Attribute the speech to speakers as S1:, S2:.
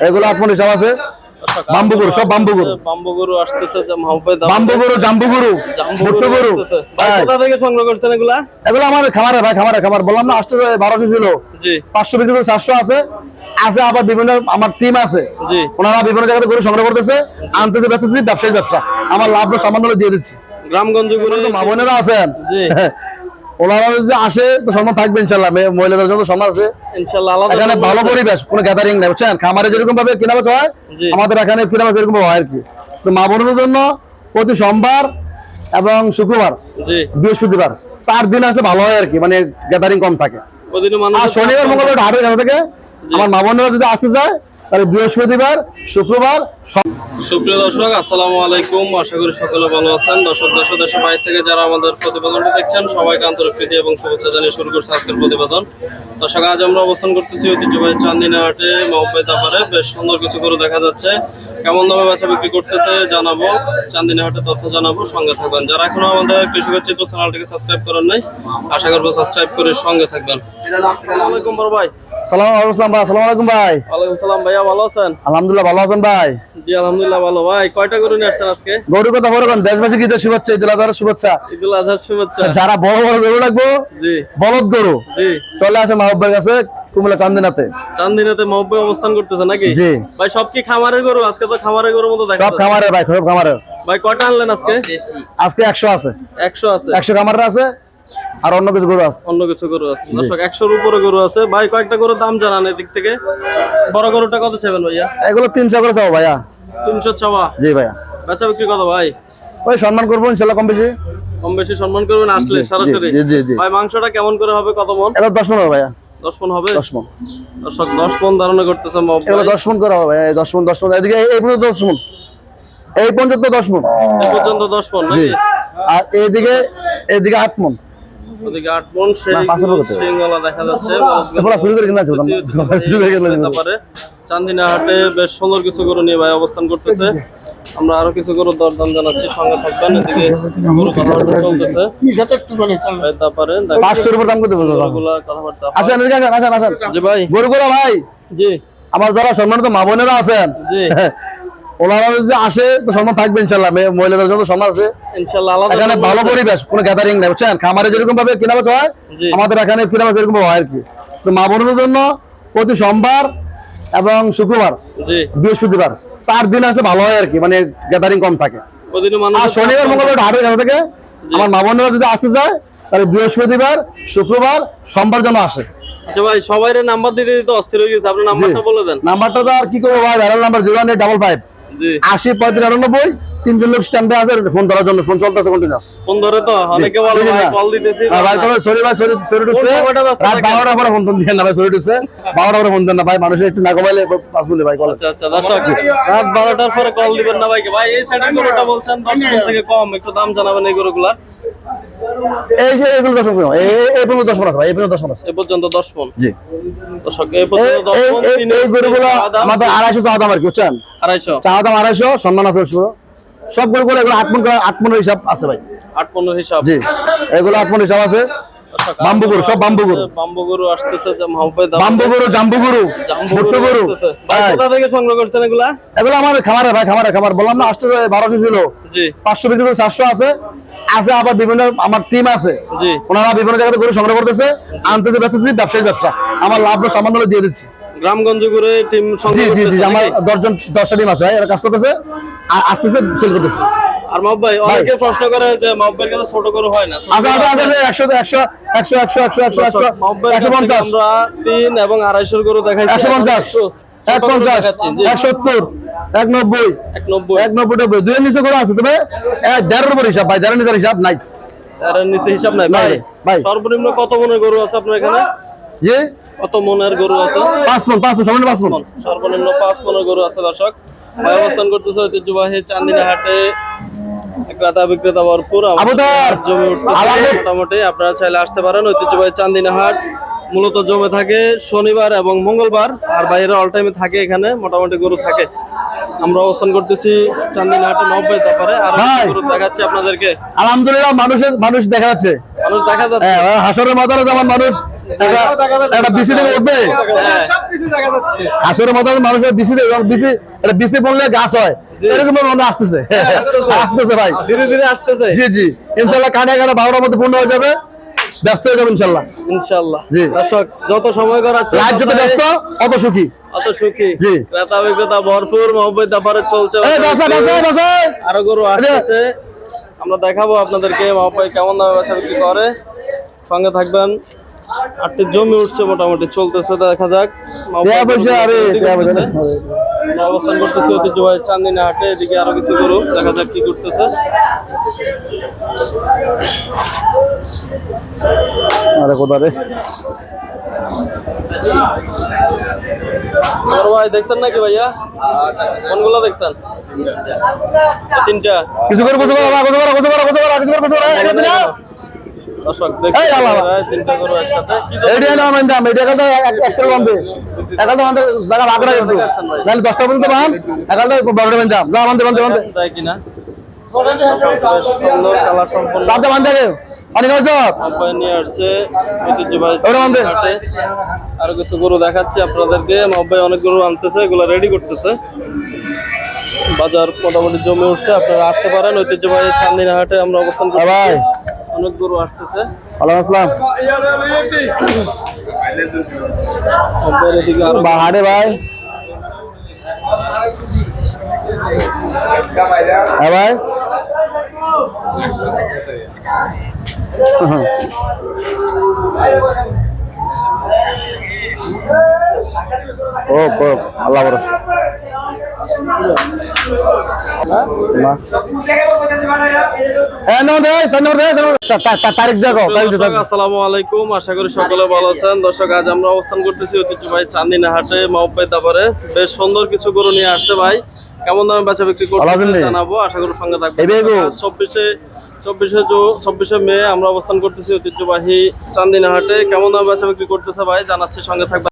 S1: এগুলো আপনার হিসাব আছে? বাম্বু গরু, সব বাম্বু গরু।
S2: বাম্বু গরু আসতেছে
S1: বাম্বু গরু জাম্বু গরু গরু।
S2: কোথা থেকে সংগ্রহ করছেন এগুলা?
S1: এগুলো আমার খামারে ভাই খামারে খামার। বললাম না আসতে বারোশো ছিল।
S2: জি।
S1: পাঁচশো বিক্রি করে চারশো আছে। আছে আবার বিভিন্ন আমার টিম আছে।
S2: জি।
S1: ওনারা বিভিন্ন জায়গাতে গরু সংগ্রহ করতেছে আনতেছে বেচতেছি ব্যবসায়ী ব্যবসা। আমার লাভ সামান্য দিয়ে দিচ্ছি।
S2: গ্রামগঞ্জ গরু
S1: মা বোনেরা আছেন।
S2: জি।
S1: ওনারা যদি আসে তো সম্মান থাকবে ইনশাল্লাহ। মহিলাদের জন্য সম্মান আছে। এখানে
S2: সম্মান
S1: ভালো পরিবেশ কোনো গ্যাদারিং নেই বুঝছেন? খামারে যেরকম ভাবে হয়
S2: জি।
S1: আমাদের এখানে কেনা এরকম হয় আর কি। তো মা বোনদের জন্য প্রতি সোমবার এবং শুক্রবার বৃহস্পতিবার চার দিন আসলে ভালো হয় আর কি মানে গ্যাদারিং কম থাকে। আর শনিবার মঙ্গলবার থেকে। আমার মা বোনেরা যদি আসতে চায় তাহলে বৃহস্পতিবার শুক্রবার
S2: সুপ্রিয় দর্শক আসসালামু আলাইকুম। আশা করি সকলে ভালো আছেন। দর্শক দেশ ও দেশের বাইরে থেকে যারা আমাদের প্রতিবেদনটি দেখছেন সবাইকে আন্তরিক প্রীতি এবং শুভেচ্ছা জানিয়ে শুরু করছে আজকের প্রতিবেদন। দর্শক আজ আমরা অবস্থান করতেছি ঐতিহ্যবাহী চান্দিনা হাটে মহব্বাই দাপারে বেশ সুন্দর কিছু করে দেখা যাচ্ছে। কেমন দামে বেচা বিক্রি করতেছে জানাব। চান্দিনা হাটে তথ্য জানাব। সঙ্গে থাকবেন। যারা এখনও আমাদের কৃষকের চিত্র চ্যানেলটিকে সাবস্ক্রাইব করেন নাই আশা করব সাবস্ক্রাইব করে সঙ্গে থাকবেন। আসসালামু আলাইকুম বড় ভাই।
S1: সালাম আলাইকুম ভাই আসসালামু আলাইকুম ভাই।
S2: ওয়ালাইকুম সালাম ভাইয়া ভালো আছেন?
S1: আলহামদুলিল্লাহ ভালো আছেন ভাই।
S2: জি আলহামদুলিল্লাহ ভালো। ভাই কয়টা নিয়ে আসছেন আজকে?
S1: গরু কথা বড় দেশবাসী গীতের শুভেচ্ছা ঈদুল আজহার শুভেচ্ছা।
S2: ঈদুল আজহার শুভেচ্ছা।
S1: যারা বড় বড় গরু লাগবো
S2: জি।
S1: বলদ গরু।
S2: জি।
S1: চলে আসে মাহব্বের কাছে কুমিল্লা চান্দিনাতে।
S2: চান্দিনাতে মহব্বে অবস্থান করতেছে নাকি?
S1: জি।
S2: ভাই সব কি খামারের গরু? আজকে তো খামারের গরুর মতো দেখা
S1: সব খামারের ভাই সব খামারের।
S2: ভাই কয়টা আনলেন আজকে?
S1: আজকে একশো আছে।
S2: একশো আছে।
S1: একশো খামারের আছে আর অন্য কিছু গরু আছে?
S2: অন্য কিছু গরু আছে। দর্শক একশোর উপরে গরু আছে। ভাই কয়েকটা গরুর দাম জানান এদিক থেকে। বড় গরুটা কত চাইবেন ভাইয়া?
S1: এগুলো তিনশো করে চাও ভাইয়া।
S2: তিনশো চাওয়া?
S1: জি ভাইয়া।
S2: বেচা বিক্রি কত ভাই?
S1: ওই সম্মান করব ইনশাল্লাহ কম বেশি।
S2: কম বেশি সম্মান করবেন আসলে সরাসরি।
S1: জি, জি, জি।
S2: ভাই মাংসটা কেমন করে হবে? কত মন?
S1: এগুলো দশ মন হবে ভাইয়া।
S2: দশ মন হবে?
S1: দশ মন।
S2: দর্শক দশ মন ধারণা করতেছে
S1: এগুলো দশ মন করা হবে এই দশ মন দশ মন। এদিকে এই- এই পর্যন্ত দশ মন। এই পর্যন্ত দশ মন।
S2: এ পর্যন্ত দশ মন
S1: আর এইদিকে এইদিকে আট মন।
S2: ওদিকে আট মন দেখা যাচ্ছে। চান্দিনা হাটে বেশ সুন্দর কিছু গরু নিয়ে ভাই অবস্থান করতেছে। আমরা আরও কিছু দরদাম জানাচ্ছি সঙ্গে থাকবেন। এদিকে গরু কথাবার্তা চলতেছে। তারপরে দেখেন
S1: পাঁচশোর উপর দাম করতে
S2: কথাবার্তা
S1: আসেন আসেন আসেন আসেন।
S2: জি ভাই।
S1: গরুগুলো ভাই
S2: জি।
S1: আমার যারা সম্মানিত মা বোনেরা আছেন
S2: জি।
S1: ওনারা যদি আসে তো সম্মান থাকবে ইনশাল্লাহ। মহিলাদের জন্য সম্মান আছে। এখানে ভালো পরিবেশ কোনো গ্যাদারিং নেই বুঝছেন? খামারে যেরকম ভাবে কেনা বেচা হয় আমাদের এখানে কেনা বেচা এরকম হয় আর কি। তো মা বোনদের জন্য প্রতি সোমবার এবং শুক্রবার বৃহস্পতিবার চার দিন আসলে ভালো হয় আর কি মানে গ্যাদারিং কম থাকে। আর শনিবার মঙ্গলবার হাটে এখান থেকে। আমার মা বোনেরা যদি আসতে চায় তাহলে বৃহস্পতিবার শুক্রবার সোমবার যেন আসে।
S2: আচ্ছা ভাই সবাই নাম্বার দিতে দিতে অস্থির হয়ে গেছে। আপনার নাম্বারটা বলে দেন।
S1: নাম্বারটা তো আর কি করব ভাই? ভ্যারাল নাম্বার জিরো ডাবল ফাইভ আশি পঁয়ত্রিশ আটানব্বই তিনজন লোক স্ট্যান্ডে আছে ফোন ধরার জন্য ফোন চলতেছে কন্টিনিউস
S2: ফোন ধরে তো অনেকে বলে ভাই কল দিতেছি।
S1: ভাই কবে সরি ভাই সরি সরি টুসে রাত
S2: থাকেন?
S1: বারোটার পরে ফোন দিয়ে না ভাই সরি টুসে বারোটার পরে ফোন দেন না ভাই মানুষের একটু না কমাইলে পাঁচ মিনিট ভাই কল
S2: আচ্ছা আচ্ছা দর্শক রাত বারোটার পরে কল দিবেন না ভাই ভাই এই সাইডের গরুটা বলছেন দশ মন থেকে কম একটু দাম জানাবেন এই গরুগুলা
S1: এই যে এগুলো দশ মন এই পর্যন্ত দশ ভাই এই পর্যন্ত দশ
S2: এ পর্যন্ত দশ
S1: জি।
S2: এই
S1: গরুগুলো আমাদের আড়াইশো চা দাম আর কি বুঝছেন?
S2: আড়াইশো।
S1: চা দাম আড়াইশো সম্মান আছে সব গরুগুলো এগুলো আট মন আট মনের হিসাব আছে ভাই।
S2: আট পনেরো হিসাব।
S1: জি। এগুলো আট হিসাব আছে। বাম্বু গরু, সব বাম্বু গরু।
S2: বাম্বু গরু আসতেছে
S1: বাম্বু গরু জাম্বু গরু গরু
S2: কোথা থেকে সংগ্রহ করছেন এগুলা?
S1: এগুলো আমার খামারে ভাই খামারে খামার। বললাম না আসতে বারোশো ছিল।
S2: জি।
S1: পাঁচশো বিক্রি করে চারশো আছে। আছে আবার বিভিন্ন আমার টিম আছে। ওনারা বিভিন্ন জায়গাতে গরু সংগ্রহ করতেছে আনতেছে বেচতেছি ব্যবসায়ী ব্যবসা। আমার লাভ সামান্য দিয়ে দিচ্ছি।
S2: গ্রামগঞ্জ করে টিম
S1: জি জি জি আমার দশজন দশটা টিম আছে এরা কাজ করতেছে আর আসতেছে সেল করতেছে।
S2: আর মাহবুব ভাই অনেকে প্রশ্ন করে যে মাহবুবের কাছে ছোট গরু হয় না
S1: আচ্ছা আচ্ছা আচ্ছা
S2: আমরা এবং
S1: এক পঞ্চাশ এক সত্তর এক নব্বই
S2: এক নব্বই।
S1: এক নব্বই নিচে করে আছে তবে এক দেড়ের উপর হিসাব ভাই দেড়ের নিচের হিসাব নাই।
S2: তার নিচে হিসাব নাই ভাই?
S1: ভাই।
S2: সর্বনিম্ন কত মনের গরু আছে আপনার এখানে?
S1: জি?
S2: কত মনের গরু আছে?
S1: পাঁচ মন পাঁচ মন মন।
S2: সর্বনিম্ন পাঁচ মনের গরু আছে দর্শক। ভাই অবস্থান করতেছে ঐতিহ্যবাহী চান্দিনা হাটে। ক্রেতা বিক্রেতা ভরপুর। জমে উঠতেছে মোটামুটি। আপনারা চাইলে আসতে পারেন ঐতিহ্যবাহী চান্দিনা হাট। মূলত জমে থাকে শনিবার এবং মঙ্গলবার আর বাইরে অল টাইমে থাকে এখানে মোটামুটি গরু থাকে। আমরা অবস্থান করতেছি চান্দিনা হাটে নব্বই তারপরে আর গরু দেখাচ্ছি আপনাদেরকে।
S1: আলহামদুলিল্লাহ মানুষের মানুষ দেখা যাচ্ছে।
S2: মানুষ দেখা যাচ্ছে।
S1: হ্যাঁ হাসরের মাথারে যেমন মানুষ। একটা- একটা বিসি থেকে উঠবে আসলে মতো মানুষের বিসি বিসি একটা বিসি বললে গাছ হয়। এরকম মনে আসতেছে। আসতেছে। ভাই।
S2: ধীরে ধীরে আসতেছে।
S1: জি জি। ইনশাল্লাহ কানে কানে বারোটার মধ্যে পূর্ণ হয়ে যাবে। ব্যস্ত হয়ে যাবে ইনশাল্লাহ।
S2: ইনশাআল্লাহ
S1: জি।
S2: দর্শক যত সময় করাচ্ছে
S1: লাইফ যত ব্যস্ত অত সুখী।
S2: অত সুখী।
S1: জি।
S2: ক্রেতা বিক্রেতা ভরপুর মোহাম্মদ ব্যাপারে চলছে আরও গরু আসতেছে। আমরা দেখাবো আপনাদেরকে মাপাই কেমন দামে বেচা বিক্রি করে। সঙ্গে থাকবেন। আটটি জমি উঠছে মোটামুটি চলতেছে দেখা যাক। করতেছে। করতেছি ঐতিহ্যবাহী চান্দিনা হাটে এদিকে আরও কিছু গরু দেখা যাক কি করতেছে।
S1: আরে কোথা রে?
S2: ভাই দেখছেন নাকি ভাইয়া? কোনগুলো দেখছেন? তিনটা।
S1: কিছু করে বসে করো বসে করো বসে করো বসে করো কিছু করে বসে করো এটা দিনা
S2: দর্শক
S1: এই আল্লাহ।
S2: তিনটা গরু একসাথে।
S1: এইটা না মানে দাম এটা কালটা এক্সট্রা দাম দে একালটা জায়গা ভাগ রাখ একটু নাহলে দশটা পর্যন্ত বান একালটা বারোটা মানে দাম যা বান্ধে বান্ধে বান্ধে।
S2: দেয় কিনা? সুন্দর কালার সম্পন্ন
S1: সাতটা বান্ধে অনেক হয়েছে
S2: কোম্পানি নিয়ে আসছে ঐতিহ্যবাহী হাটে আরও কিছু গরু দেখাচ্ছি আপনাদেরকে মব্বাই অনেক গরু আনতেছে এগুলো রেডি করতেছে বাজার মোটামুটি জমে উঠছে আপনারা আসতে পারেন ঐতিহ্যবাহী চান্দিনা হাটে আমরা অবস্থান করছি
S1: ভাই
S2: অনেক গরু আসতেছে মব্বাইয়ের
S1: বা হাড়ে ভাই হ্যাঁ ভাই ও আল্লাহ ভরসা হ্যাঁ
S2: আশা করি সকলে ভালো আছেন। দর্শক আজ আমরা অবস্থান করতেছি ঐতিহ্যবাহী চান্দিনা হাটে মাহবাই তারপরে। বেশ সুন্দর কিছু গরু নিয়ে আসছে ভাই। কেমন দামে বেচা বিক্রি
S1: করতে
S2: করতেছে জানাব আশা করি সঙ্গে
S1: থাকব
S2: চব্বিশে চব্বিশে চব্বিশে মে আমরা অবস্থান করতেছি ঐতিহ্যবাহী চান্দিনাহাটে। কেমন দামে বেচা বিক্রি করতেছে ভাই? জানাচ্ছি সঙ্গে থাকবেন।